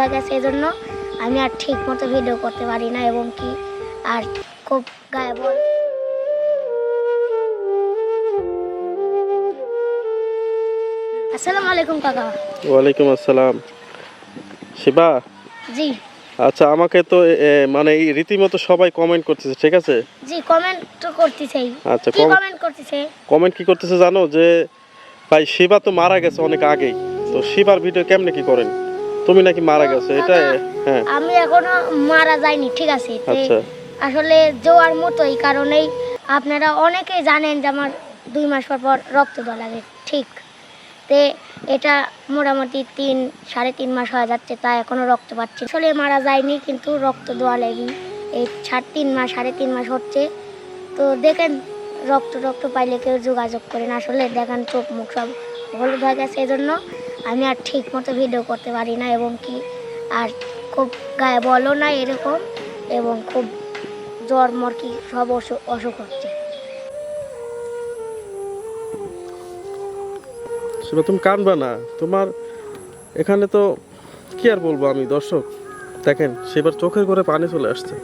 হয়ে গেছে এই জন্য আমি আর ঠিক মতো ভিডিও করতে পারি না এবং কি আর খুব গায়ে বল আসসালামু আলাইকুম কাকা। ওয়ালাইকুম আসসালাম। শিবা? জি। আচ্ছা আমাকে তো মানে এই রীতিমতো সবাই কমেন্ট করতেছে ঠিক আছে? জি কমেন্ট তো করতেছেই। আচ্ছা, কমেন্ট করতেছে? কমেন্ট কি করতেছে জানো? যে ভাই শিবা তো মারা গেছে অনেক আগেই। তো শিবার ভিডিও কেমনে কি করেন? তুমি নাকি মারা গেছে এটা হ্যাঁ। আমি এখনও মারা যাইনি ঠিক আছে? আচ্ছা। আসলে জোয়ার মতোই কারণেই আপনারা অনেকেই জানেন যে আমার দুই মাস পর পর রক্ত দেওয়া লাগে ঠিক? তে এটা মোটামুটি তিন সাড়ে তিন মাস হয়ে যাচ্ছে তা এখনও রক্ত পাচ্ছি। আসলে মারা যায়নি কিন্তু রক্ত দেওয়া লাগি। এই সাড়ে তিন মাস সাড়ে তিন মাস হচ্ছে। তো দেখেন রক্ত রক্ত পাইলে কেউ যোগাযোগ করেন আসলে দেখেন চোখ মুখ সব হলুদ হয়ে গেছে এই জন্য আমি আর ঠিক মতো ভিডিও করতে পারি না এবং কি আর খুব গায়ে বলো না এরকম এবং খুব জ্বর মর কি সব অসুখ অসুখ হচ্ছে। তুমি কানবা না। তোমার এখানে তো কি আর বলব আমি, দর্শক? দেখেন, সেবার চোখের করে পানি চলে আসছে।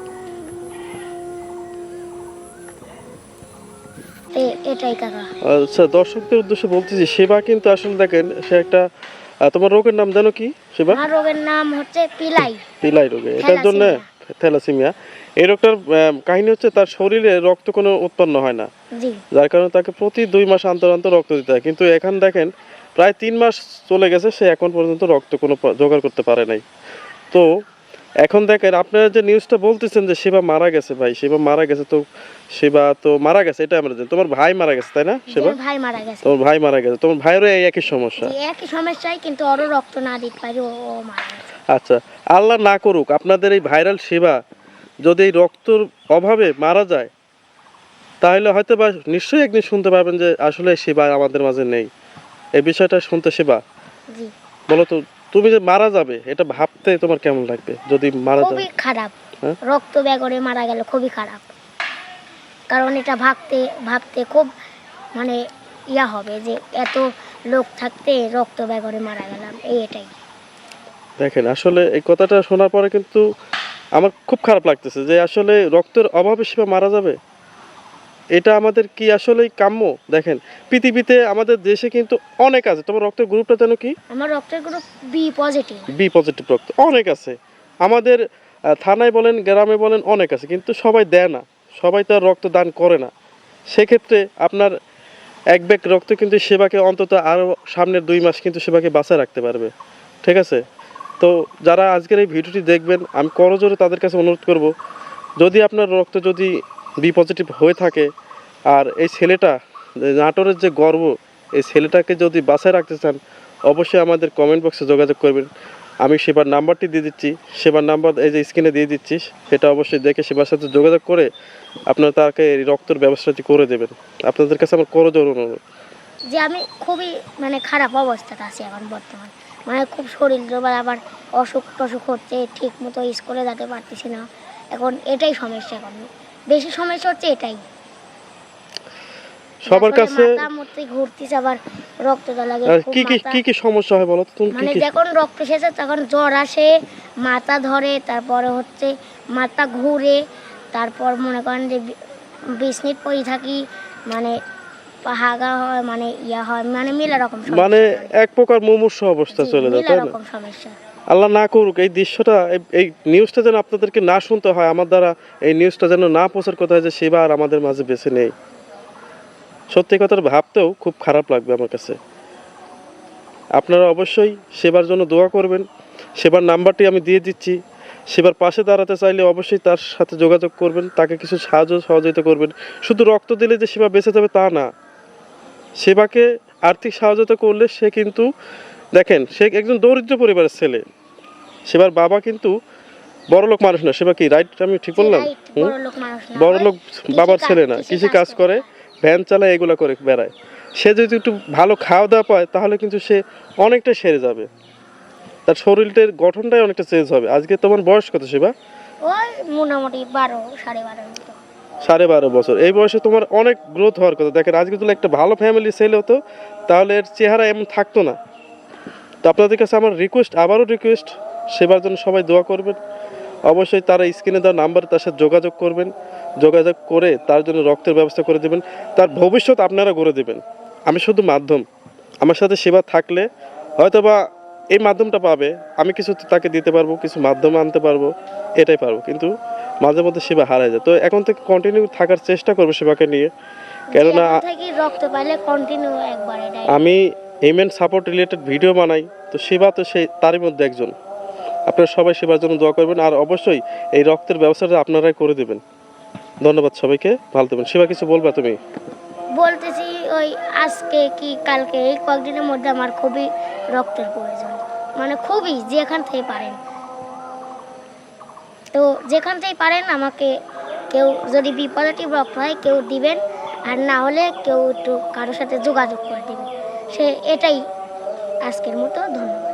এটাই কাকা আচ্ছা দর্শকদের উদ্দেশ্যে বলতেছি সেবা কিন্তু আসলে দেখেন সে একটা তোমার রোগের নাম জানো কি সেবা? আমার রোগের নাম হচ্ছে পিলাই। পিলাই রোগে এটার জন্য থ্যালাসিমিয়া। এই রোগটার কাহিনী হচ্ছে তার শরীরে রক্ত কোনো উৎপন্ন হয় না। যার কারণে তাকে প্রতি দুই মাস অন্তর অন্তর রক্ত দিতে হয়। কিন্তু এখন দেখেন প্রায় তিন মাস চলে গেছে সে এখন পর্যন্ত রক্ত কোনো জোগাড় করতে পারে নাই। তো এখন দেখেন আপনারা যে নিউজটা বলতেছেন যে শিবা মারা গেছে ভাই শিবা মারা গেছে তো শিবা তো মারা গেছে এটা আমরা জানি। তোমার ভাই মারা গেছে তাই না সেবা ভাই মারা গেছে। তোমার ভাই মারা গেছে তোমার ভাইয়েরও এই একই সমস্যা। একই সমস্যায় কিন্তু ওরও রক্ত না দিতে পারি ও মারা গেছে। আচ্ছা আল্লাহ না করুক আপনাদের এই ভাইরাল সেবা যদি এই রক্তর অভাবে মারা যায় তাহলে হয়তো বা নিশ্চয়ই একদিন শুনতে পাবেন যে আসলে সেবা আমাদের মাঝে নেই। এই বিষয়টা শুনতে সেবা জি। বলো তো তুমি যে মারা যাবে এটা ভাবতে তোমার কেমন লাগবে? যদি মারা খুবই খারাপ। হ্যাঁ? রক্ত ব্যাগরে মারা গেল খুবই খারাপ। কারণ এটা ভাবতে ভাবতে খুব মানে ইয়া হবে যে এত লোক থাকতে রক্ত ব্যাগরে মারা গেলাম এই এটাই। দেখেন আসলে এই কথাটা শোনার পরে কিন্তু আমার খুব খারাপ লাগতেছে যে আসলে রক্তের অভাবে সেবা মারা যাবে? এটা আমাদের কি আসলেই কাম্য? দেখেন পৃথিবীতে আমাদের দেশে কিন্তু অনেক আছে। তোমার রক্তের গ্রুপটা যেন কি? আমার রক্তের group B positive B positive রক্ত। অনেক আছে। আমাদের থানায় বলেন গ্রামে বলেন অনেক আছে। কিন্তু সবাই দেয় না। সবাই তো আর রক্ত দান করে না। সেক্ষেত্রে আপনার এক ব্যাগ রক্ত কিন্তু সেবাকে অন্তত আরও সামনের দুই মাস কিন্তু সেবাকে বাঁচায় রাখতে পারবে। ঠিক আছে? তো যারা আজকের এই ভিডিওটি দেখবেন আমি করজোরে তাদের কাছে অনুরোধ করব যদি আপনার রক্ত যদি বি পজিটিভ হয়ে থাকে। আর এই ছেলেটা নাটোরের যে গর্ব, এই ছেলেটাকে যদি বাঁচায় রাখতে চান, অবশ্যই আমাদের কমেন্ট বক্সে যোগাযোগ করবেন। আমি সেবার নাম্বারটি দিয়ে দিচ্ছি। সেবার নাম্বার এই যে স্ক্রিনে দিয়ে দিচ্ছি, সেটা অবশ্যই দেখে সেবার সাথে যোগাযোগ করে আপনারা তাকে রক্তের ব্যবস্থাটি করে দেবেন। আপনাদের কাছে আমার করজোর অনুরোধ। যে আমি খুবই মানে খারাপ অবস্থাতে আছি এখন বর্তমান। মানে খুব শরীর দুর্বল আবার অসুখ টসুখ হচ্ছে ঠিক মতো স্কুলে যেতে পারতেছি না। এখন এটাই সমস্যা এখন। বেশি সমস্যা হচ্ছে এটাই। সবার কাছে মাথা মধ্যে আবার রক্ত লাগে কি কি কি কি সমস্যা হয় বলো তুমি? মানে যখন রক্ত শেষে তখন জ্বর আসে মাথা ধরে তারপরে হচ্ছে মাথা ঘুরে তারপর মনে করেন যে বিশ মিনিট পরে থাকি মানে হাগা হয় মানে ইয়া হয় মানে মিলা রকম সমস্যা মানে এক প্রকার মুমূর্ষ অবস্থা চলে যায় তাই না? রকম সমস্যা। আল্লাহ না করুক, এই দৃশ্যটা, এই- নিউজটা যেন আপনাদেরকে না শুনতে হয়, আমার দ্বারা এই নিউজটা যেন না প্রচার করতে হয় যে সেবা আর আমাদের মাঝে বেঁচে নেই। সত্যি কথাটা ভাবতেও খুব খারাপ লাগবে আমার কাছে। আপনারা অবশ্যই সেবার জন্য দোয়া করবেন। সেবার নাম্বারটি আমি দিয়ে দিচ্ছি। সেবার পাশে দাঁড়াতে চাইলে অবশ্যই তার সাথে যোগাযোগ করবেন, তাকে কিছু সাহায্য সহযোগিতা করবেন। শুধু রক্ত দিলে যে সেবা বেঁচে যাবে তা না। সেবাকে আর্থিক সহযোগিতা করলে সে কিন্তু দেখেন সে একজন দরিদ্র পরিবারের ছেলে। সেবার বাবা কিন্তু বড়লোক মানুষ না। সেবা কি রাইট আমি ঠিক বললাম? বড়লোক বাবার ছেলে না। কৃষি কাজ করে। ভ্যান চালায় এগুলো করে বেড়ায়। সে যদি একটু ভালো খাওয়া দাওয়া পায় তাহলে কিন্তু সে অনেকটা সেরে যাবে। তার শরীরটার গঠনটাই অনেকটা চেঞ্জ হবে। আজকে তোমার বয়স কত সেবা? মোটামুটি বারো সাড়ে বারো বছর। এই বয়সে তোমার অনেক গ্রোথ হওয়ার কথা। দেখেন আজকে যদি একটা ভালো ফ্যামিলি ছেলে হতো তাহলে এর চেহারা এমন থাকতো না। তো আপনাদের কাছে আমার রিকোয়েস্ট আবারও রিকোয়েস্ট সেবার জন্য সবাই দোয়া করবেন। অবশ্যই তারা স্ক্রিনে দেওয়া নাম্বার তার সাথে যোগাযোগ করবেন। যোগাযোগ করে তার জন্য রক্তের ব্যবস্থা করে দেবেন। তার ভবিষ্যৎ আপনারা গড়ে দেবেন। আমি শুধু মাধ্যম। আমার সাথে সেবা থাকলে হয়তোবা এই মাধ্যমটা পাবে। আমি কিছু তাকে দিতে পারব কিছু মাধ্যম আনতে পারব এটাই পারব। কিন্তু মাঝে মধ্যে সেবা হারায় যায়। তো এখন থেকে কন্টিনিউ থাকার চেষ্টা করব সেবাকে নিয়ে। কেননা আমি এমএন সাপোর্ট রিলেটেড ভিডিও বানাই। তো সেবা তো সেই, তারই মধ্যে একজন। আপনারা সবাই সেবার জন্য দোয়া করবেন আর অবশ্যই এই রক্তের ব্যবস্থাটা আপনারাই করে দেবেন। ধন্যবাদ সবাইকে, ভালো দেবেন সেবা কিছু বলবা তুমি? বলতেছি ওই আজকে কি কালকে, এই কয়েকদিনের মধ্যে আমার খুবই রক্তের প্রয়োজন। মানে খুবই, যেখান থেকে পারেন। তো যেখান থেকে পারেন আমাকে কেউ যদি বি পজিটিভ রক্ত হয়, কেউ দিবেন। আর না হলে কেউ একটু কারোর সাথে যোগাযোগ করে দিবেন। সে এটাই আজকের মতো ধন্যবাদ।